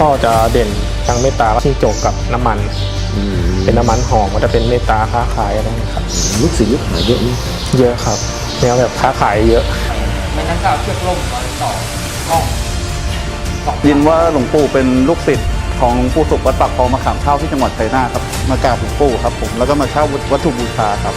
พ่อจะเด่นทางเมตตาชิงจกกับน้ำมันเป็นน้ำมันหอมก็จะเป็นเมตตาค้าขายอะไรนะครับ ลูกศิษย์ลูกหาเยอะไหมเยอะครับแนวแบบค้าขายเยอะไม่งั้นก็เอาเชือกล่มมาต่อห้องต่อยินว่าหลวงปู่เป็นลูกศิษย์ของหลวงปู่สุขวัดปากคลองมะขามเท่าที่จังหวัดชัยนาทครับมากราบหลวงปู่ครับผมแล้วก็มาเช่าวัตถุบูชาครับ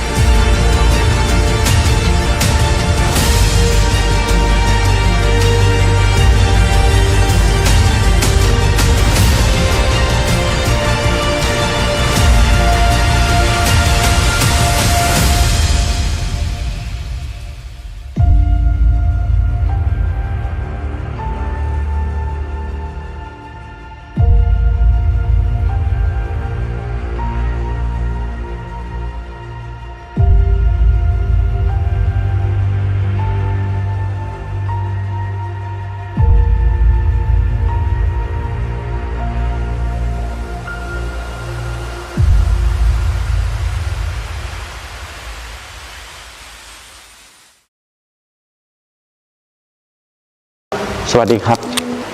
สวัสดีครับ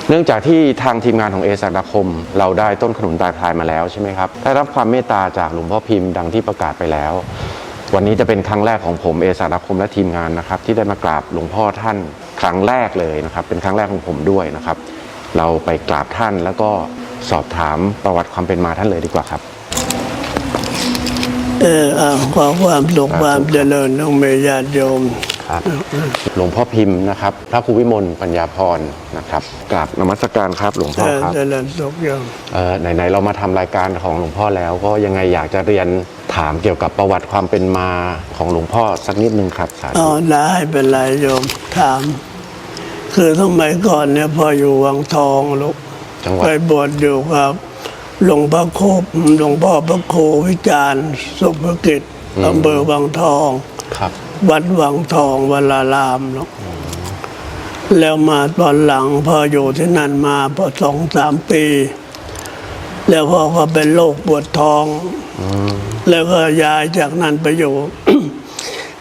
เนื่องจากที่ทางทีมงานของเอศักดาคม เราได้ต้นขนุนตาพลายมาแล้วใช่ไหมครับ ได้รับความเมตตาจากหลวงพ่อพิมพ์ดังที่ประกาศไปแล้ว วันนี้จะเป็นครั้งแรกของผมเอศักดาคมและทีมงานนะครับ ที่ได้มากราบหลวงพ่อท่านครั้งแรกเลยนะครับ เป็นครั้งแรกของผมด้วยนะครับ เราไปกราบท่านแล้วก็สอบถามประวัติความเป็นมาท่านเลยดีกว่าครับ เออเอาขอความสุขความเจริญต้องมีญาติโยม ครับหลวงพ่อพิมพ์นะครับ พระครูวิมลปัญญาพรนะครับกราบนมัสการครับหลวงพ่อครับเจริญสุขโยมเอ่อไหนๆเรามาทำรายการของหลวงพ่อแล้วก็ยังไงอยากจะเรียนถามเกี่ยวกับประวัติความเป็นมาของหลวงพ่อสักนิดนึงครับสาอ๋ธุอได้เป็นไรโยมถาม คือสมัยก่อนเนี่ยพออยู่วังทองลูกจังหวัดไปบวชอยู่กับหลวงพ่อโคบหลวงพ่อพระโควิจารณ์สุภกิจอำเภอวังทองครับ วัดวังทองวลารามลูกแล้วมาตอนหลังพออยู่ที่นั่นมาพอสองสามปี แล้วพ่อก็เป็นโรคปวดท้อง แล้วก็ย้ายจากนั้นไปอยู่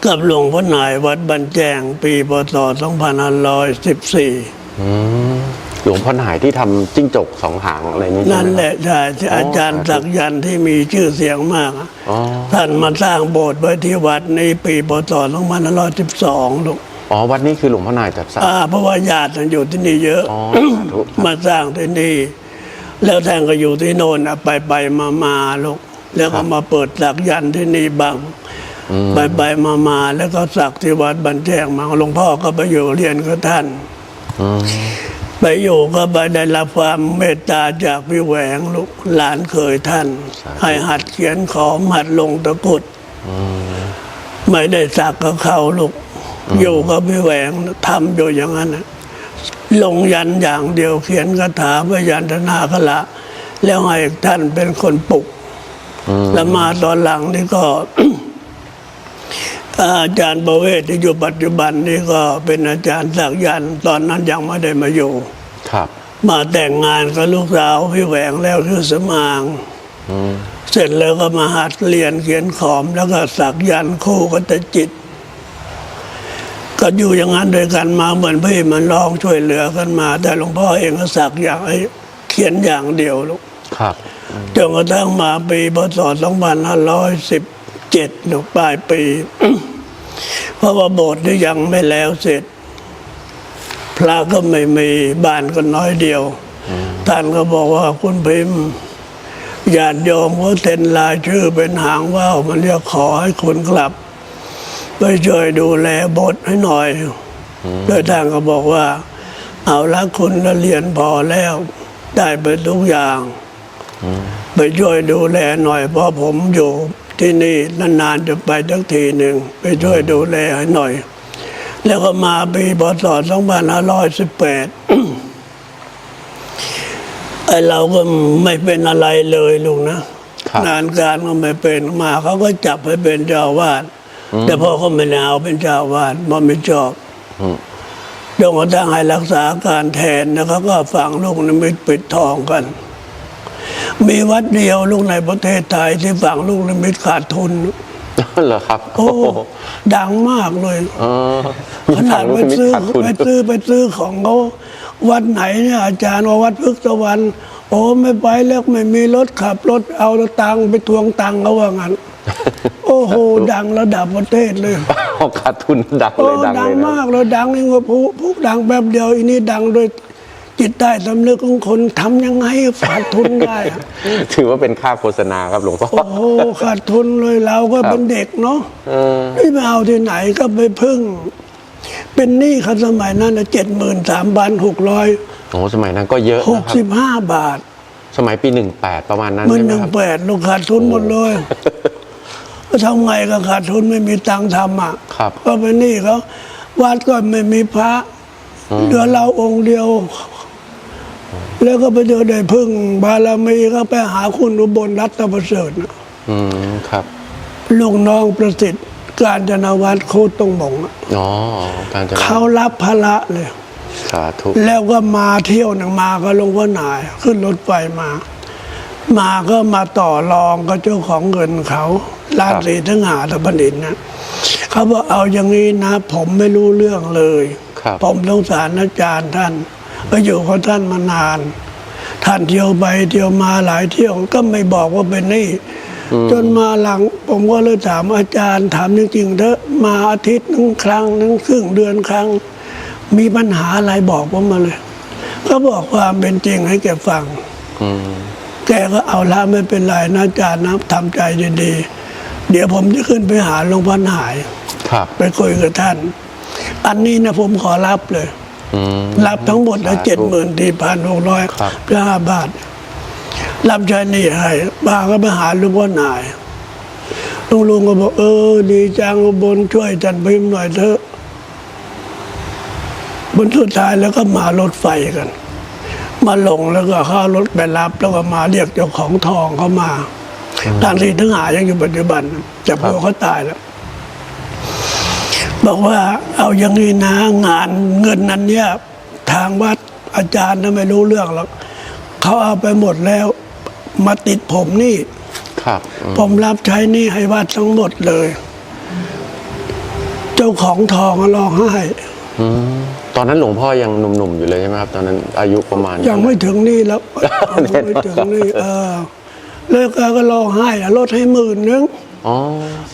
กับหลวงพ่อหน่ายวัดบันแจงปีพศ2514อืมห ลวงพ่อหน่ายที่ทำจิ้งจกสองหางอะไรนี้ใช่นั่นไหมแหละใช่ที่อาจารย์ศักยันต์ที่มีชื่อเสียงมากอะอ๋อท่านมาสร้างโบสถ์ไว้ที่วัดในปีพศ2512ลูกอ๋อวัดนี้คือหลวงพ่อหน่ายจัดสร้างอ่าเพราะว่าญาติท่านอยู่ที่นี่เยอะอ๋อสาธุครับมาสร้างที่นี่ แล้วท่านก็อยู่ที่โน่นอะไปไปมามาลูกแล้วก็มาเปิดสักยันต์ที่นี่บ้างไปไปมามาแล้วก็สักที่วัดบันแจงมาหลวงพ่อก็ไปอยู่เรียนกับท่านอืม ไปอยู่ก็ไปได้รับความเมตตาจากพี่แหวงลูกหลานเคยท่าน ให้หัดเขียนขอมหัดลงตะกรุดไม่ได้สักกับเขาลูก อยู่กับพี่แหวงทำอยู่อย่างนั้นน่ะลงยันอย่างเดียวเขียนคาถาพยัญชนะขละ แล้วให้ท่านเป็นคนปลุกแล้วมาตอนหลังนี่ก็ อาจารย์ประเวศที่อยู่ปัจจุบันนี่ก็เป็นอาจารย์สักยันต์ตอนนั้นยังไม่ได้มาอยู่ ครับ มาแต่งงานกับลูกสาวพี่แหวงแล้วคือสมางอืมเสร็จแล้วก็มาหัดเรียนเขียนขอมแล้วก็สักยันต์คู่กับตจิต ก็อยู่อย่างนั้นด้วยกันมาเหมือนพี่มันลองช่วยเหลือกันมา แต่หลวงพ่อเองก็สักอย่างไอ้เขียนอย่างเดียวลูกครับจนกระทั่งมาปีพศ 2517หนูปลายปี เพราะว่าโบสถ์นี่ยังไม่แล้วเสร็จ พระก็ไม่มีบ้านก็น้อยเดียว ท่านก็บอกว่าคุณพิมพ์ญาติโยมเขาเซ็นลายชื่อเป็นหางว่าวมันเรียกขอให้คุณกลับ ไปช่วยดูแลโบสถ์ให้หน่อยโดยท่านก็บอกว่า เอาละคุณเรียนพอแล้ว ได้ไปทุกอย่าง ไปช่วยดูแลหน่อยเพราะผมอยู่ ที่นี่นานๆจะไปทักทีหนึ่งไปช่วยดูแลให้หน่อย แล้วก็มาปีพศ2518ไอเราก็ไม่เป็นอะไรเลยลุงนะครับงานการก็ไม่เป็นมาเขาก็จับให้เป็นเจ้าอาวาดแต่พ่อเขาไม่ได้เอาเป็นเจ้าอาวาดมันไม่ชอบอืมจนกระทั่งให้รักษาการแทนแล้วเขาก็ฝังลูกนิมิตปิดทองกัน มีวัดเดียวลูกในประเทศไทยที่ฝังลูกนิมิตขาดทุนเหรอครับโอ้ดังมากเลยเออขนาดลูไปกนิมิตซื้อขาดทุนไปซื้อไปซื้อของเขาวัดไหนเนี่ยอาจารย์ว่าวัดพฤกษวรรณโอ้ไม่ไปแล้วไม่มีรถขับรถเอาตังค์ไปทวงตังค์เขาว่างั้นโอ้โห ดังระดับประเทศเลยขาดทุนดังโอ้เลยดังดัเลงยนะมากเลยดังนี่ว่าผู้ผู้ดังแป๊บเดียวอันนี้ดังโดย จิตใต้สำนึกของคนทำยังไงขาดทุนได้อะถือว่าเป็นค่าโฆษณาครับหลวงพ่อ โอ้โหขาดทุนเลยเราก็เป็นเด็กเนาะเออไม่ไปเอาที่ไหนก็ไปพึ่ง เป็นหนี้เขาสมัยนั้นเจ็ดหมื่นสามพันหกร้อยโอ้สมัยนั้นก็เยอะหนะกครัสิบบห้าบาท สมัยปี18ประมาณนั้นมันใช่ไหหมนึ่งครับแปดลูกขาดทุนหมดเลยก็ทำไงก็ขาดทุนไม่มีตังค์ทำอะครับก็เป็นหนี้เขาวัดก็ไม่มีพระเหลือเราองค์เดียว แล้วก็ไปเจอได้พึ่งบารมีก็ไปหาคุณอุบลรัตนประเสริฐน่ะอืมครับ ลูกน้องประสิทธิ์ การจนาวัดโคตรตรงหมงอะอ๋อการจะเขารับภาระเลยสาธุแล้วก็มาเที่ยวหนึ่งมาก็ลงพ่อหนาย ขึ้นรถไฟมา มาก็มาต่อรองกับเจ้าของเงินเขาร้านสีทั้งหาตะบันดินนะเขาบอกเอาอย่างนี้นะ ผมไม่รู้เรื่องเลยครับผมสงสารอาจารย์ท่าน ก็อยู่กับท่านมานาน ท่านเที่ยวไปเที่ยวมาหลายเที่ยวก็ไม่บอกว่าเป็นหนี่จนมาหลังผมก็เลยถามอาจารย์ถามจริงๆเถอะมาอาทิตย์หนึงครั้งหนึงครึ่งเดือนครั้ง มีปัญหาอะไรบอกผมมาเลย ก็บอกความเป็นจริงให้แกฟังอืมแกก็เอาละไม่เป็นไรนะอาจารย์นะทำใจดีๆเดี๋ยวผมจะขึ้นไปหาหลวงพ่อหายครับไปคุยกับท่าน อันนี้นะผมขอรับเลยอืม รับทั้งหมดแล้วสาธุเจ็ดหมื่นที่พันหกร้อยครับห้าบาท รับใช้หนี่ให้บ้าก็ไปหาหลุงพ่อหนายลุงลุงก็บอกเออ ดีจังบนช่วยจันพิมพ์หน่อยเถอะบนสุดท้ายแล้วก็มารถไฟกัน มาลงแล้วก็เข้ารถไปรับแล้วก็มาเรียกเจ้าของทองเขามาทางที่ถึงหายังอยู่ปัจจุบันแต่พวกเขาตายแล้ว บอกว่าเอาอย่างนี้นะงานเงินนั้นเนี่ยทางวัดอาจารย์น่ะไม่รู้เรื่องหรอกเขาเอาไปหมดแล้ว มาติดผมนี่ ครับอืมผมรับใช้หนี่ให้วัดทั้งหมดเลย เจ้าของทองก็ร้องไห้อืมตอนนั้นหลวงพ่อยังหนุ่มๆอยู่เลยใช่ไหมครับ ตอนนั้นอายุประมาณยังไม่ถึงนี่แล้วยังไม่ถึงนี่เออแล้วก็ก็ร้องไห้อะลดให้หมื่นนึง อ๋อ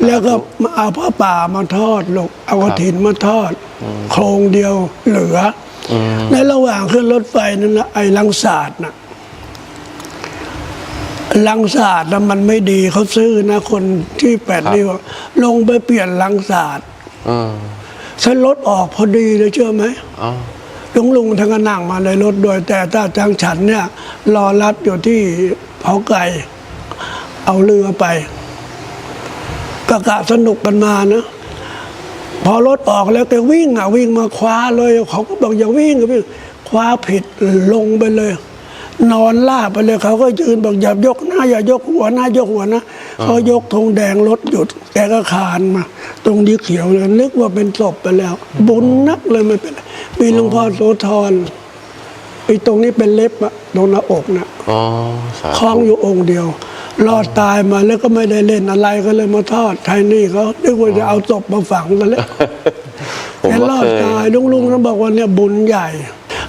แล้วก็มาเอาผ้าป่ามาทอดลูกเอากระถินมาทอด โครงเดียวเหลืออในระหว่างขึ้นรถไฟนั่นนะไอ้ลังศาสตร์น่ะลังศาสตร์นะมันไม่ดีเขาซื้อนะคนที่แปดนิ้วอะลงไปเปลี่ยนลังศาสตร์เออฉันรถออกพอดีเลยเชื่อไหมอ๋อลุงลุงทั้งก็นั่งมาในรถโดวยแต่ถ้าทางฉันเนี่ย รอรับอยู่ที่เขาไก่ เอาเรือไป กะกะสนุกกันมานะพอรถออกแล้วแกวิ่งอะวิ่งมาคว้าเลยเขาก็บอกอย่าวิ่งอย่าวิ่งคว้าผิดลงไปเลย นอนลาบไปเลยเขาก็ยืนบอกอย่ายกหน้าอย่ายกหัวหน้ายกหัวนะเขายกธงแดงรถหยุดแกก็คานมา ตรงนี้เขียวเลยนึกว่าเป็นศพไปแล้ว บุญนักเลยไม่เป็นไรมีหลวงพ่อโสธรไอ้ตรงนี้เป็นเล็บอะตรงหน้าอกนะอ๋อสาคล้องธุอยู่องค์เดียว รอดตายมาแล้วก็ไม่ได้เล่นอะไรก็เลยมาทอดไทยนี่เขานึกว่าจะเอาศพมาฝังกันแล้วผมแกก็รอเคดยตายลุงลุงเขาบอกว่าเนี่ยบุญใหญ่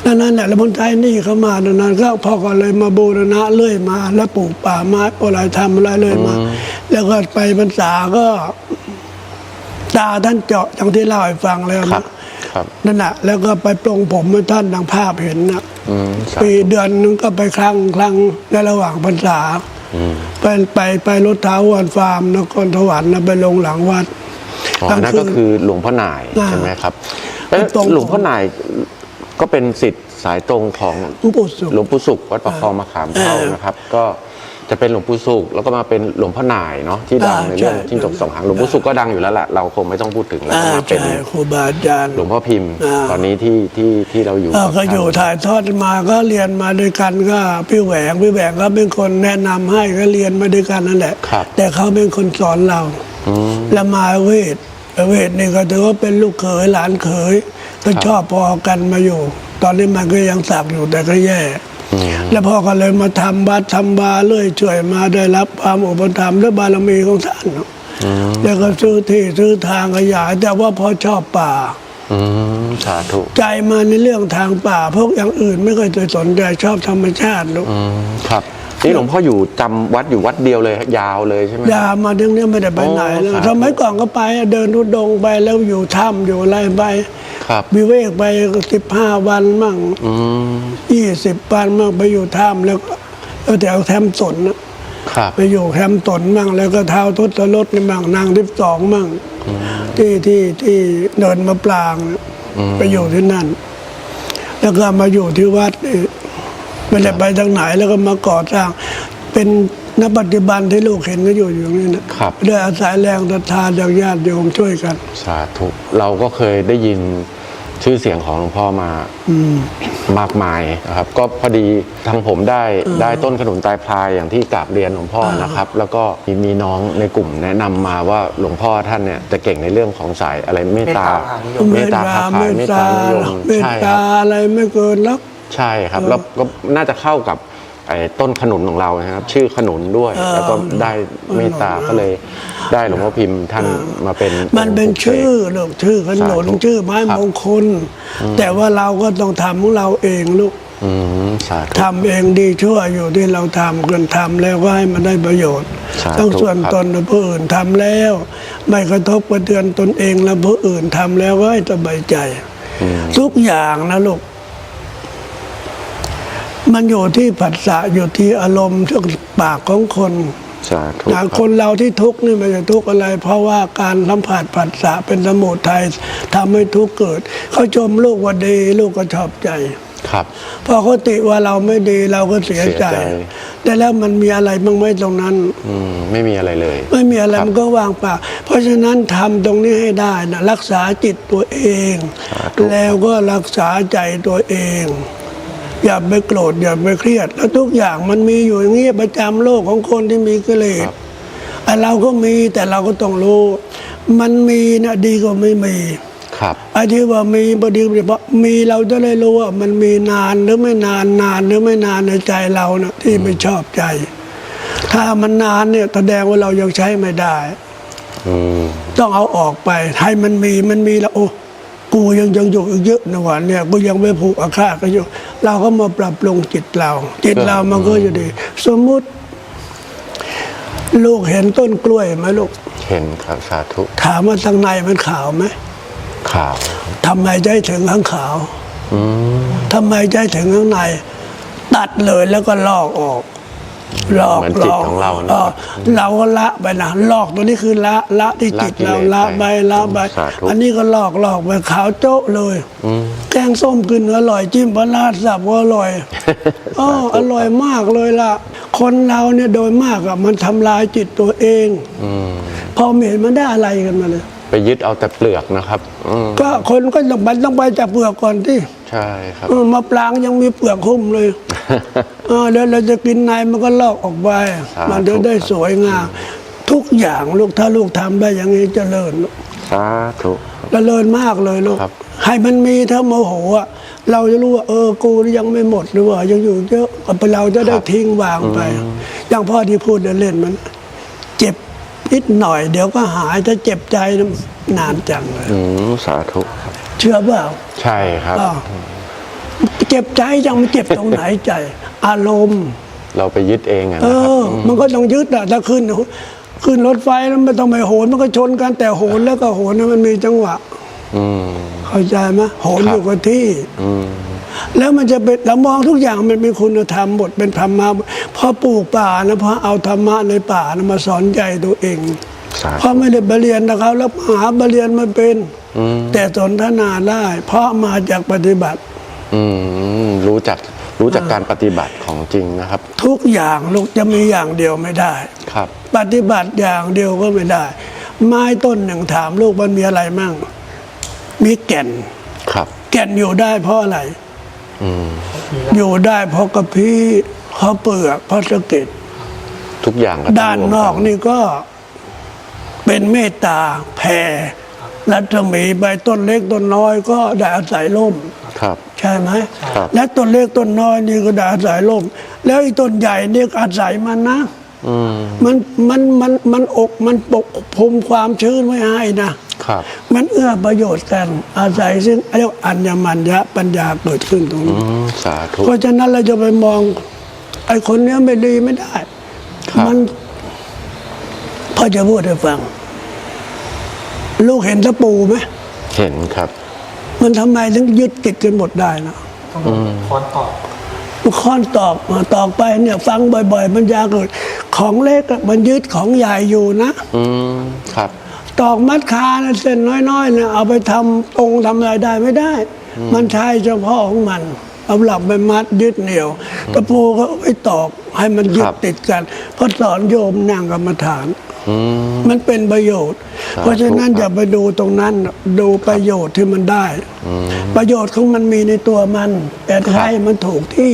นั่นแหละแล้วคนไทยนี่เขามานานๆก็พ่อก็เลยมาบูรณะเรื่อยมา แล้วปลูกป่าไม้อะไรทำอะไรเรื่อยมา แล้วก็ไปพรรษาก็ตาท่านเจาะอย่างที่เล่าให้ฟังแล้วครันะบครับนั่นแหละแล้วก็ไปปลงผมให้ท่านดังภาพเห็นนะอืมสาปีเดือนนึงก็ไปครั้งครั้งในระหว่างพรรษาอืม ไปไปไปรถเท้าวันฟาร์มนครสวรรค์นะไปลงหลังวัดอ๋อนั่นก็คือหลวงพ่อหน่ายอ่าใช่ไหมครับเอ๊ะตรงหลวงพ่อหน่ายก็เป็นสิทธิ์สายตรงของหลวงปู่สุขหลวงปู่สุขวัดประคองมะขามเท่าเออนะครับ ก็ จะเป็นหลวงปู่สุขแล้วก็มาเป็นหลวงพ่อหน่ายเนาะที่ดังอ่าในเรื่องใช่ จิ้งจกสองหางหลวงปู่สุขก็ดังอยู่แล้วแหละเราคงไม่ต้องพูดถึงแล้วอ่าก็มาเป็นใช่ครูบาอาจารย์หลวงพ่อพิมพ์อ่าตอนนี้ที่ที่ที่เราอยู่เออกับก็อยู่ท่าน ถ่ายทอดมาก็เรียนมาด้วยกันก็พี่แหวงพี่แหวงก็เป็นคนแนะนำให้ก็เรียนมาด้วยกันนั่นแหละ ครับ แต่เขาเป็นคนสอนเราอืมแล้วมาเวทเวทนี่ก็ถือว่าเป็นลูกเขยหลานเขยก็ชอบพอกันมาอยู่ ตอนนี้มันก็ยังสักอยู่แต่ก็แย่อืม แล้วพ่อก็เลยมาทำบัตรทำบาร์เรื่อยช่วยมาได้รับความอุปถัมภ์และบารมีของท่านอืมแล้วก็ซื้อที่ซื้อทางขยาย แต่ว่าพอชอบป่าอืมสาธุใจมาในเรื่องทางป่า พวกอย่างอื่นไม่เคยสนใจชอบธรรมชาติลูกอืมครับนี่หลวงพ่ออยู่จำวัดอยู่วัดเดียวเลยยาวเลยใช่ไหมยามาถึงเนี้ยไม่ได้ไปไหนเลยโอ้ครับสมัยก่อนก็ไปเดินทุดงค์ไปแล้วอยู่ถ้ำอยู่อะไรไป ครับ วิเวกไปสิบห้าวันมั่งอืมยี่สิบวันมั่งไปอยู่ถ้ำแล้วก็แถวแคมป์สนนะครับไปอยู่แคมป์สนมั่งแล้วก็เท้าทศรถนี่มั่งนางทิพสองมั่งที่ที่ที่เดินมาปรางน่ะไปอยู่ที่นั่น แล้วก็มาอยู่ที่วัดนี่ไม่ได้ไปทางไหนแล้วก็มาก่อสร้างเป็น นักปฏิบัติที่ลูกเห็นก็อยู่อย่างนี้นะครับด้วยอาศัยแรงศรัทธาจากญาติโยมช่วยกัน สาธุ เราก็เคยได้ยินชื่อเสียงของหลวงพ่อมาอืม มากมายนะครับ ก็พอดีทางผมได้ได้ต้นขนุนตายพลายอย่างที่กราบเรียนหลวงพ่อนะครับ แล้วก็มีมีน้องในกลุ่มแนะนำมาว่าหลวงพ่อท่านเนี่ยจะเก่งในเรื่องของสายอะไรเมตตาเมตตามหานิยมเมตตาค้าขายเมตตานิยมเมตใช่คตารับอะไรไม่เกินแล้ว ใช่ครับแล้วก็น่าจะเข้ากับ ไอ้ต้นขนุนของเรานะครับ ชื่อขนุนด้วยเออแล้วก็ได้เมตตาก็เลยได้หลวงพ่อพิมพ์ท่านมาเป็น มันเป็นองค์ปลุกสกชื่อลูกชื่อขนนสาธุชื่อไม้ครับมงคล แต่ว่าเราก็ต้องทำของเราเองลูกอืมสาธุทำเองดีชั่วอยู่ที่เราทำกันทำแล้วก็ให้มันได้ประโยชน์สาธุต้องส่วนครับตนและผู้อื่นทำแล้ว ไม่กระทบกระเทือนตนเองและผู้อื่นทำแล้วก็ให้สบายใจ ทุกอย่างนะลูก มันอยู่ที่ผัสสะอยู่ที่อารมณ์ที่ปากของคนสาธุนะคนเราที่ทุกข์นี่มันจะทุกข์อะไร เพราะว่าการสัมผัสผัสสะเป็นสมุทัยทำให้ทุกข์เกิด เขาชมลูกว่าดีลูกก็ชอบใจ ครับ พอเขาติว่าเราไม่ดีเราก็เสียใจ เสียใจ แต่แล้วมันมีอะไรบ้างไหมตรงนั้น อืมไม่มีอะไรเลย ไม่มีอะไรครับมันก็วางเปล่าเพราะฉะนั้นทำตรงนี้ให้ได้นะรักษาจิตตัวเอง สาธุ แล้วก็รักษาใจตัวเอง อย่าไปโกรธอย่าไปเครียด แล้วทุกอย่างมันมีอยู่อย่างนี้ประจำโลกของคนที่มีกิเลสไอ้เราก็มีแต่เราก็ต้องรู้ มันมีนะดีกว่าไม่มีครับไอ้ที่ว่ามีพอดีเพราะมีเราจะได้รู้ว่ามันมีนานหรือไม่นานนานหรือไม่นานในใจเรานะที่ไม่ชอบใจ ถ้ามันนานเนี่ยแสดงว่าเรายังใช้ไม่ได้อืมต้องเอาออกไปให้มันมีมันมีแล้วโอ้ กูยังยังอยู่อีกเยอะนะวันเนี่ยกูยังไม่ผูกอาฆาตก็อยู่ เราก็มาปรับปรุงจิตเรา จิตเรามันก็อยู่ดี สมมุติ ลูกเห็นต้นกล้วยไหมลูก เห็นครับสาธุถามว่าทางในมันขาวไหมข่าวทำไมใจถึงข้างขาวอืมทำไมใจถึงข้างใน ตัดเลยแล้วก็ลอกออก ลอกเหมือนลจิตอกของเรานะออเราก็ละไปนะลอกตัวนี้คือละละที่จิตละกิเลสเราละไปไปละไปสาธุอันนี้ก็ลอกลอกไปขาวโจ๊ะเลยอืมแกงส้มกินอร่อยจิ้มปลาร้าสับก็อร่อยอ๋ออร่อยมากเลยล่ะ คนเราเนี่ยโดยมากอะมันทำลายจิตตัวเองอืมพอไม่เห็นมันได้อะไรกันมาเลย ไปยึดเอาแต่เปลือกนะครับอืมก็คนก็ต้องไปต้องไปจับเปลือกก่อนที่ใช่ครับเออมะปรางยังมีเปลือกหุ้มเลยเออแล้วเราจะกินในมันก็ลอกออกไป สาธุ มันจะได้สวยงามทุกอย่างลูกถ้าลูกทำได้อย่างนี้เจริญลูก สาธุ เจริญมากเลยลูก ครับ ให้มันมีถ้าโมโหอะเราจะรู้ว่าเออกูยังไม่หมดหรือว่ายังอยู่เยอะเราจะได้ทิ้งวางไป อย่างพ่อที่พูดเล่นๆมัน เจ็บ นิดหน่อยเดี๋ยวก็หายถ้าเจ็บใจนะนานจังเลยอืมสาธุครับเชื่อเปล่าใช่ครับ อ้าวเจ็บใจจังมันเจ็บตรงไหนใจ อารมณ์ เราไปยึดเองอะเอนะครับอ มันก็ต้องยึดอะถ้าขึ้น ขึ้นรถไฟแล้วไม่ต้องไปโหนมันก็ชนกันแต่โหนแล้วก็โหนนะมันมีจังหวะ อืม เข้าใจไหมโหนครับอยู่กับที่ อืม แล้วมันจะเป็นเรามองทุกอย่างมันเป็นคุณธรรมหมดเป็นธรรมะพ อปลูกป่านะพอเอาธรรมะในป่านะมาสอนใจตัวเองสาเพธุราะไม่ได้บเรียนนะครับ แล้วหาบเรียนไมาเป็นอืมแต่สนทนาได้ เพราะมาจากปฏิบัติอืมรู้จักรู้จักการปฏิบัติของจริงนะครับ ทุกอย่างลูกจะมีอย่างเดียวไม่ได้ครับ ปฏิบัติอย่างเดียวก็ไม่ได้ ไม้ต้นหนึ่งถามลูกมันมีอะไรมั่ง มีแก่นครับ แก่นอยู่ได้เพราะอะไรอืมอยู่ได้เพราะกระพี้ เพราะเปลือกเพราะสะเก็ดทุกอย่างก็ต้องด้านรวมนอกนี่ก็เป็นเมตตาแผ่รัศมีใบต้นเล็กต้นน้อยก็ได้อาศัยร่ม ครับ ใช่ไหม ครับ และต้นเล็กต้นน้อยนี่ก็ได้อาศัยร่ม แล้วอีต้นใหญ่เนี่ยก็อาศัยมันนะ อืมมันมันมันมันอกมันปกคลุมความชื้นไว้ให้นะ ครับ มันเอื้อประโยชน์กันอาศัยซึ่งเรียกว่าอัญญมัญญะปัญญาเกิดขึ้นตรงอืนี้มสาธุ เพราะฉะนั้นเราจะไปมอง ไอ้คนเนี้ยไม่ดีไม่ได้ ครับ มันพ่อจะพูดให้ฟัง ลูกเห็นตะปูไหมเห็นครับ มันทำไมถึงยึดติดกันหมดได้นะคอนต่อมันค้อนตอกมาตอกไปเนี่ย ฟังบ่อยๆ มันยาเกิดของเล็กอะมันยึดของใหญ่อยู่นะ อืมครับ ตอกมัดคานะเส้นน้อยๆเนี่ยเอาไปทำองค์ทำอะไรได้ไม่ได้ มันใช้เฉพาะของมัน เอาหลับไปมัดยึดเหนี่ยวตะปูก็เอาไปตอกให้มันยึคดรับติดกันเพราะสอนโยมนั่งกรรมฐานอืมมันเป็นประโยชน์ครับเพราะฉะนั้นครับอย่าไปดูตรงนั้นดูประโยชน์ที่มันได้ ประโยชน์ของมันมีในตัวมัน แต่ใช้มันถูกที่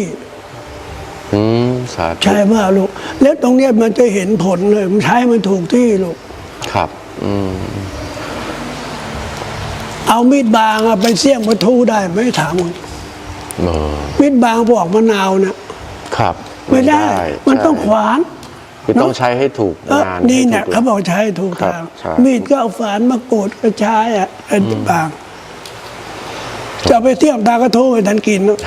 อืมสาธุใช่ว่าลูก แล้วตรงเนี้ยมันจะเห็นผลเลยมันใช้มันถูกที่ลูกครับ อืมเอามีดบางอะไปเสี่ยงประทูได้ไหมถามมึงเออ มีดบางปอกมะนาวเนี่ยครับ ไม่ได้ มันต้องขใช่วานคือต้องใช้ให้ถูกเอองานนี่ให้เนี่ยถูกเขาบอกใช้ถูกครับทางใช่มีดก็เอาฝานมากรูดก็ใช้อะไอ้บาง จะไปเที่ยงตากระทู้ให้ท่านกินเนอะ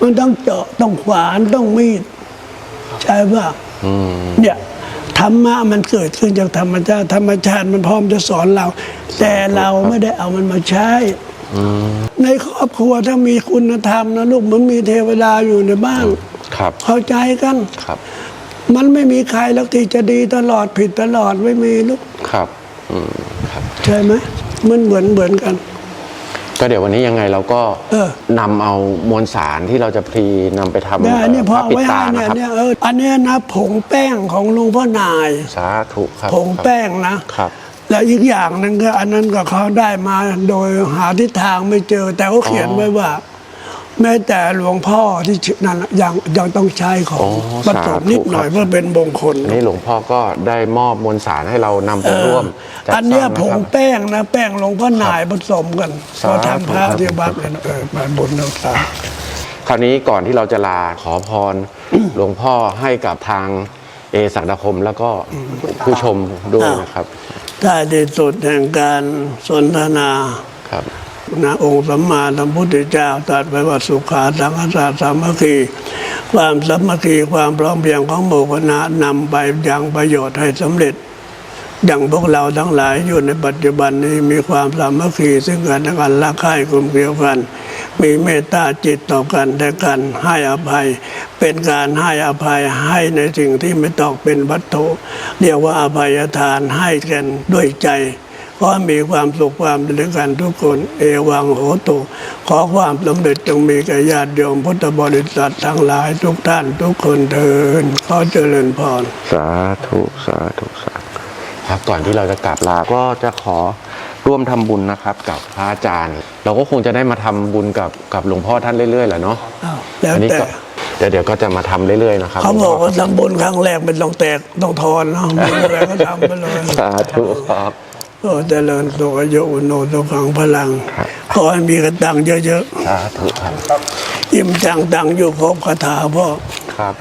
มันต้องเจาะต้องขวานต้องมีด ใช่ป่ะอืมเนี่ยธรรมะมันเกิดขึ้นจากธรรมชาติธรรมชาติมันพร้อมจะสอนเรา แต่เราไม่ได้เอามันมาใช้ ในครอบครัวถ้ามีคุณธรรมนะลูกมันมีเทวดาอยู่ในบ้านครับ เข้าใจกันครับ มันไม่มีใครแล้วที่จะดีตลอดผิดตลอดไม่มีลูกครับอืมครับ ใช่ไหมมันเหมือนเหมือนกัน ก็เดี๋ยววันนี้ยังไงเราก็เออ นำเอามวลสารที่เราจะพรีนำไปทำได้เนี่ยพอผ้าเอาปิดไว้ตาให้เนี่ยนะครับเนี่ยเอออันเนี้ยนะผงแป้งของหลุงพ่อนาย สาธุครับผงแป้งนะ ครับ และอีกอย่างหนึงก็อันนั้นก็เขาได้มาโดยหาทิศทางไม่เจอ แต่เขาเขียนไว้ว่า แม้แต่หลวงพ่อที่ชื่อนั่นน่ะยังยังต้องใช้ของอ๋อผสมนิดหน่อยสาธุครับ เพื่อเป็นมงคล อันนี้หลวงพ่อก็ได้มอบมวลสารให้เรานำไปเออร่วมจัดอันเนี้ยสร้างผงนะครับ แป้งนะ แป้งหลวงพ่อนายผสมกันสาธุเราทำพระครับที่วัดเลยนะเออมาบนน้ำตา คราวนี้ก่อนที่เราจะลาขอพรหลวงพ่อให้กับทางเอศักดาคมแล้วก็ผู้ชมด้วยนะครับ ได้ที่สุดแห่งการสนทนาครับนะองค์สัมมาสัมพุทธเจ้าตรัสไว้ว่าสุขาสังฆสาสามัคคีความสามัคคีความพร้อมเพรียงของหมู่คณะนำไปยังประโยชน์ให้สำเร็จอย่างพวกเราทั้งหลายอยู่ในปัจจุบันนี้มีความสามัคคีซึ่งกันและกันรักใคร่กลมเกลียวกัน มีเมตตาจิตต่อกันและกันให้อภัย เป็นการให้อภัยให้ในสิ่งที่ไม่ต้องเป็นวัตถุ เรียกว่าอภัยทานให้กันด้วยใจขอมีความสุขความเจริญกันทุกคน เอวังโหตุขอความสำเร็จจงมีแก่ญาติโยมพุทธบริษัททั้งหลายทุกท่านทุกคนเทินขอเจริญพร สาธุ สาธุ สาธุ ครับก่อนที่เราจะกลับลาก็จะขอ ร่วมทำบุญนะครับกับพระอาจารย์ เราก็คงจะได้มาทำบุญกับกับหลวงพ่อท่านเรื่อยๆแหละเนาะอ้าวแล้วอันนี้แต่ก็เดี๋ยวเดี๋ยวก็จะมาทำเรื่อยๆนะครับเขาบอกหลวงพ่ว่าทำบุญครั้งแรกเป็นต้องแตกต้องทอนเนาะมีอะไรก็ทำไปเลยสาธุครับโอ้เจริญสุขอายุอุโนสุขังพลังครับขอให้มีกระตังเยอะสาธุครับๆอิ่มจังตังอยู่ครบคาถาพ่อครับ